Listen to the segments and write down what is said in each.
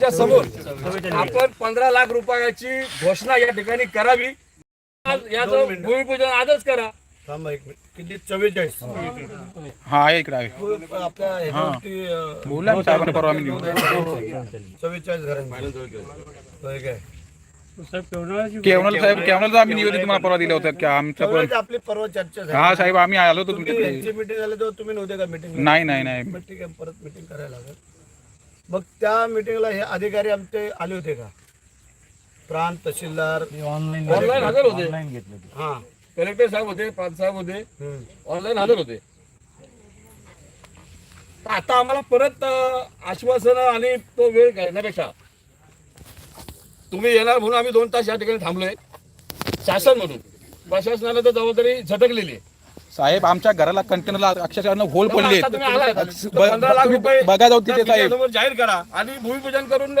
समोर आपण पंधरा लाख रुपयाची घोषणा या ठिकाणी करावी. आज याचं भूमिपूजन आजच करा. थांबा एक मिनिट. किती? चव्वेचाळीस. हा इकडे आहे आपल्या निघू. चव्वेचाळीस साहेब केवणाला आम्ही निवेदन तुम्हाला परवा दिलं होतं की? आमच्या पण आपली परवा चर्चा झाली. हा साहेब आम्ही आलो होतो तुम्ही तुमच्याकडे. मीटिंग झाली तेव्हा तुम्ही नव्हते का मीटिंग नाही नाही नाही. ठीक आहे परत मीटिंग करायला लागेल. मग त्या मीटिंगला हे अधिकारी आमचे आले होते का? प्रांत तहसीलदार. ऑनलाईन हजर होते. हा. कलेक्टर साहेब होते प्रांत साहेब होते. ऑनलाईन हजर होते. तर आता आम्हाला परत आश्वासन आणि तो वेळ घालण्यापेक्षा तुम्ही येणार म्हणून आम्ही दोन तास या ठिकाणी थांबलोय. शासन म्हणून. प्रशासनाला तर जबाबदारी झटकलेली आहे. साहेब आमच्या घराला कंटेनरला अक्षरशः होल पडले बघा जाऊ तिथे साहेब. जाहीर करा आणि भूमिपूजन करून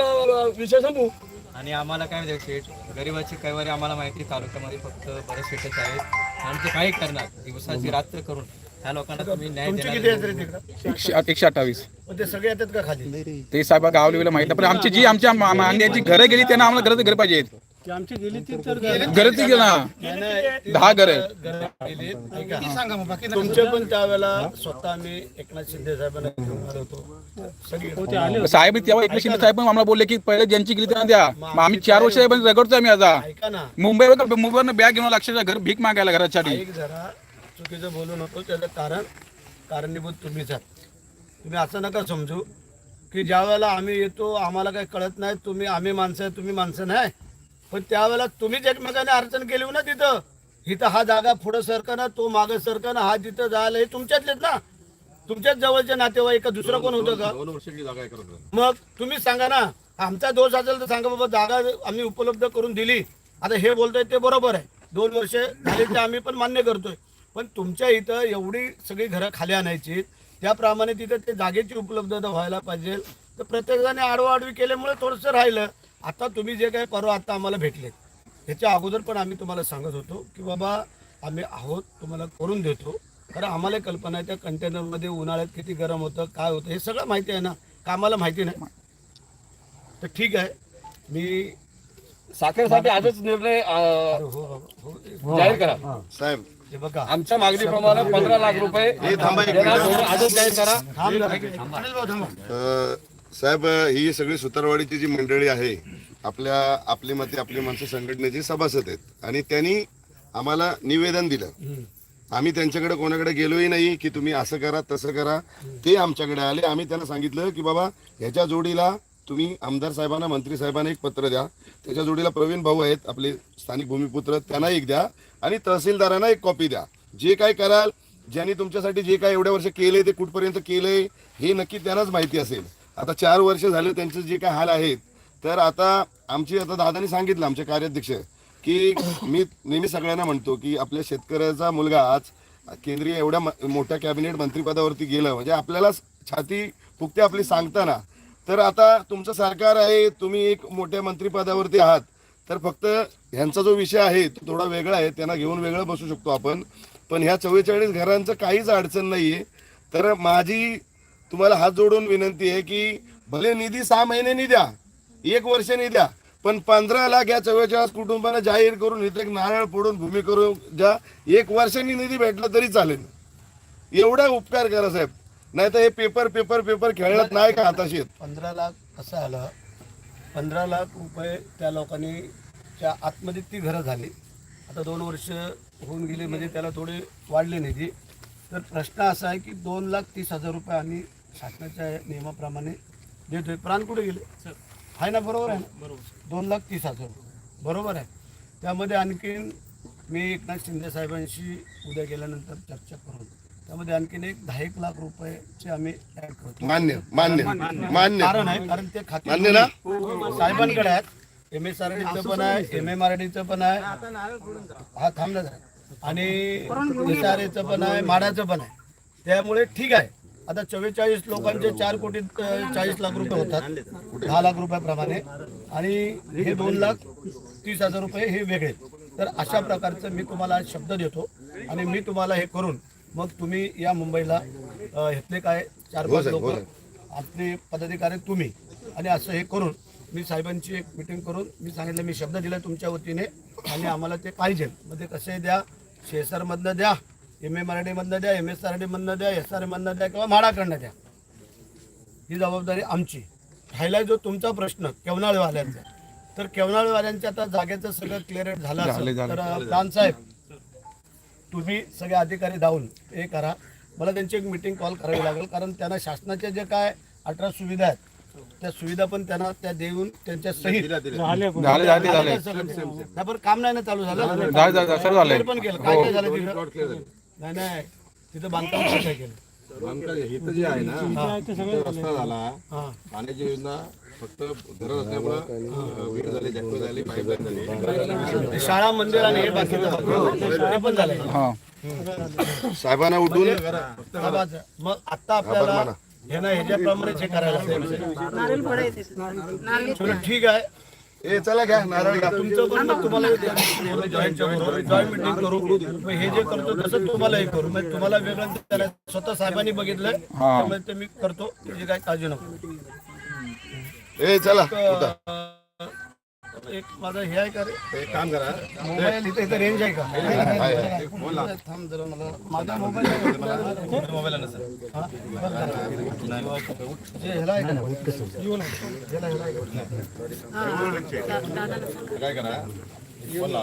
विषय संपू. आणि आम्हाला काय माहिती शेठ? गरिबाची कैवारी आम्हाला माहिती तालुक्यामध्ये फक्त बरेच शेतच आहेत. आणि ते काय करणार दिवसाची रात्र करून ह्या लोकांना तुम्ही न्याय तुमची देणार किती आहेत रे तिकडं? एकशे एकशे अठ्ठावीस. मग ते सगळे येतात का खाली? ते साहेब गावलेला माहीत पण आमची जी आमच्या मा- मागण्याची घरं गेली त्यांना आम्हाला घरं घरं. ती गेला. दहा घरं तुमचे पण त्यावेळेला स्वतः आम्ही एकनाथ शिंदे साहेबांना घेऊन आलो होतो. सगळे साहेब तेव्हा एकनाथ शिंदे साहेब पण आम्हाला बोलले की पहिले ज्यांची गेली त्यांना द्या मग आम्ही चार वर्ष रगडतोय आम्ही आता. ऐका ना. मुंबईवर मुंबईवर बॅग घेऊन अक्षरशः घर भीक मागायला घरासाठी. एक जरा चुकीचं बोलू नको त्याचं कारण कारणीभूत तुम्हीच आहात तुम्ही असं नका समजू की ज्या वेळेला आम्ही येतो आम्हाला काही कळत नाही तुम्ही आम्ही माणसं आहे तुम्ही माणसं नाही. पण त्यावेळेला तुम्हीच एकमेकाने अडचण केली ना तिथं. इथं हा जागा पुढं सरकणं तो मागं सरकणं हा तिथं जायला हे तुमच्यातलेच ना. तुमच्याच जवळचे नातेवाईक दुसरं कोण होतं का? मग तुम्ही सांगा ना आमचा दोष असेल तर सांगा बाबा जागा आम्ही उपलब्ध करून दिली. आता हे बोलतोय ते बरोबर आहे. दोन वर्ष झाली ते आम्ही पण मान्य करतोय. पण तुमच्या इथं एवढी सगळी घरं खाली आणायची त्याप्रमाणे तिथं ते जागेची उपलब्धता व्हायला पाहिजे. तर प्रत्येकाने आडवाआडवी केल्यामुळे थोडंसं राहिलं. आता तुम्ही जे काही परवा आता आम्हाला भेटले ह्याच्या अगोदर पण आम्ही तुम्हाला सांगत होतो की बाबा आम्ही आहोत तुम्हाला करून देतो. कारण आम्हाला कल्पना आहे त्या कंटेनरमध्ये उन्हाळ्यात किती गरम होतं काय होतं हे सगळं माहिती आहे ना? का आम्हाला माहिती नाही. तर ठीक आहे. मी साखरेसाठी आजच निर्णय अं, हो हो हो जाहीर करा. साहेब. हे बघा. आमच्या मागणीप्रमाणे पंधरा लाख रुपये देणार म्हणून आजच जाहीर करा. थांब जरा. अनिल भाऊ थांबा. अ, साहेब ही सगळी सुतारवाडीची जी मंडळी आहे आपल्या आपली मते आपली माणसं संघटनेचे सभासद आहेत. आणि त्यांनी आम्हाला निवेदन दिलं. आम्ही त्यांच्याकडे कोणाकडे गेलोही नाही की तुम्ही असं करा तसं करा. ते आमच्याकडे आले. आम्ही त्यांना सांगितलं की बाबा ह्याच्या जोडीला तुम्ही आमदार साहेबांना मंत्री साहेबांना एक पत्र द्या. त्याच्या जोडीला प्रवीण भाऊ आहेत आपले स्थानिक भूमिपुत्र त्यांना एक द्या. आणि तहसीलदारांना एक कॉपी द्या. जे काय कराल ज्यांनी तुमच्यासाठी जे काय एवढ्या वर्ष केले ते कुठपर्यंत केलंय हे नक्की त्यांनाच माहिती असेल. आता चार वर्ष झाले त्यांचे जे काय हाल आहेत तर आता आमची आता दादानी सांगितलं आमचे कार्याध्यक्ष की मी नेहमी सगळ्यांना म्हणतो की आपल्या शेतकऱ्याचा मुलगा आज केंद्रीय एवढ्या मोठ्या कॅबिनेट मंत्रिपदावरती गेलं म्हणजे आपल्याला छाती फुकते आपली सांगताना. तर आता तुमचं सरकार आहे तुम्ही एक मोठ्या मंत्रिपदावरती आहात तर फक्त ह्यांचा जो विषय आहे तो थोडा वेगळा आहे त्यांना घेऊन वेगळं बसू शकतो आपण. पण ह्या चव्वेचाळीस घरांचं काहीच अडचण नाही आहे तर माझी तुम्हाला हात जोडून विनंती आहे की भले निधी सहा महिन्यांनी द्या एक वर्षांनी द्या पण पंधरा लाख या चव्वेचाळीस कुटुंबांना जाहीर करून इथे एक नारळ फोडून भूमी करून ज्या एक वर्षांनी निधी भेटला तरी चालेल. एवढा उपकार करा साहेब. नाही तर हे पेपर पेपर पेपर खेळण्यात नाही का हाताशी? पंधरा लाख कसं आलं. पंधरा लाख रुपये त्या लोकांनी त्या आतमध्ये ती घरं झाली. आता दोन वर्ष होऊन गेली म्हणजे त्याला थोडे वाढले निधी. तर प्रश्न असा आहे की दोन लाख तीस हजार रुपये आम्ही शासनाच्या नियमाप्रमाणे देतोय. प्राण कुठे गेले? आहे ना बरोबर आहे ना? बरोबर. दोन लाख तीस हजार रुपये. बरोबर आहे. त्यामध्ये आणखीन मी एकनाथ शिंदे साहेबांशी उद्या गेल्यानंतर चर्चा करून त्यामध्ये आणखीन एक दहा एक लाख रुपयेचे आम्ही ऍड करतो. मान्य मान्य मान्य. कारण आहे कारण ते खाते मान्य ना? साहेबांकडे आहेत. एम एस आर डीचं पण आहे एम एम आर डीचं पण आहे. हा थांबला जरा. आणि एचं पण आहे माडाचं पण आहे. त्यामुळे ठीक आहे. आता चव्वेचाळीस लोकांचे चार कोटी चाळीस लाख रुपये होतात. दहा लाख रुपयाप्रमाणे. आणि हे दोन लाख तीस हजार रुपये हे वेगळे. तर अशा प्रकारचं मी तुम्हाला आज शब्द देतो. आणि मी तुम्हाला हे करून मग तुम्ही या मुंबईला इथले काय? चार हो पाच लोक हो साहेब. आपले पदाधिकारी तुम्ही. आणि असं हे करून मी साहेबांची एक मिटिंग करून मी सांगितलं मी शब्द दिला तुमच्या वतीने. आणि आम्हाला ते पाहिजे. मग ते कसे द्या? शेसरमधनं द्या एम ए मराठीमधनं द्या एम एस आर डीमधनं द्या एस आर मधनं द्या किंवा म्हाडाकडनं द्या. ही जबाबदारी आमची. राहिला जो तुमचा प्रश्न केवनाळवाल्यांचा तर केवनाळवाल्यांच्या आता जागेचं सगळं क्लिअर झालं असेल. तर प्राण साहेब तुम्ही सगळे अधिकारी धावून हे करा. मला त्यांची एक मिटिंग कॉल करावी लागेल कारण त्यांना शासनाच्या जे काय अठरा सुविधा आहेत त्या सुविधा पण त्यांना त्या देऊन त्यांच्या सहित झाले झाले झाले नाही पण काम नाही ना चालू झालं? झाले झाले सर्व झालंय. पण केलं. काय काय झालं तिथं? नाही नाही. तिथं बांधकाम काय केलं? आमच्या इथं जे आहे ना इथं रस्ता झाला. हा. पाण्याची योजना फक्त धरण असल्यामुळं वीट झाली जॅक्टो झाली पाईपलाईन झाली. ते शाळा मंदिर आणि हे बाकीचं ते पण झालं. हा. साहेबांना उठून आवाज. मग आता आपल्याला हे ना ह्याच्याप्रमाणेच हे करायला ठीक आहे. ए चला घ्या नारळ घ्या. तुमचं पण मग तुम्हाला जॉईंट करू जॉईंट मिटिंग करू. मग हे जे करतो तसं तुम्हालाही करू. मग तुम्हाला वेगळं करायचं स्वतः साहेबांनी बघितलंय त्यामुळे ते मी करतो. त्याची काय काळजी नको. ए चला एक माझं हे आहे का रे? एक काम करा. मोबाईल इथं इथं रेंज आहे का? आहे, आहे. थांब जरा मला माझा मोबाईल आहे का? हा? बरं करा. जे ह्याला आहे का? ह्याला- ह्याला आहे? काय करा? बोला.